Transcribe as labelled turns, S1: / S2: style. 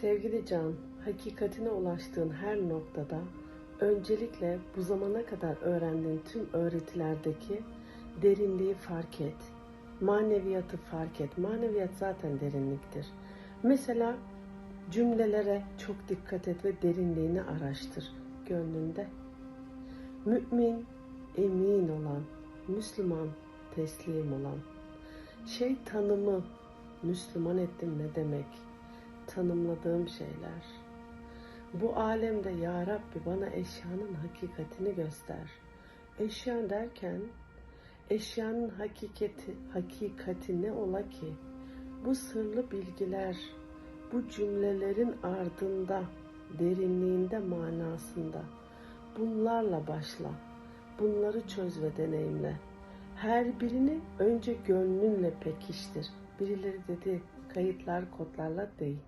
S1: Sevgili Can, hakikatine ulaştığın her noktada öncelikle bu zamana kadar öğrendiğin tüm öğretilerdeki derinliği fark et. Maneviyatı fark et. Maneviyat zaten derinliktir. Mesela cümlelere çok dikkat et ve derinliğini araştır gönlünde. Mümin, emin olan, Müslüman, teslim olan. Şey tanımı, Müslüman ettim ne demek? Tanımladığım şeyler. Bu alemde Ya Rabbi bana eşyanın hakikatini göster. Eşya derken eşyanın hakikati, hakikati ne ola ki? Bu sırlı bilgiler, bu cümlelerin ardında, derinliğinde, manasında. Bunlarla başla. Bunları çöz ve deneyimle. Her birini önce gönlünle pekiştir. Birileri dedi kayıtlar kodlarla değil.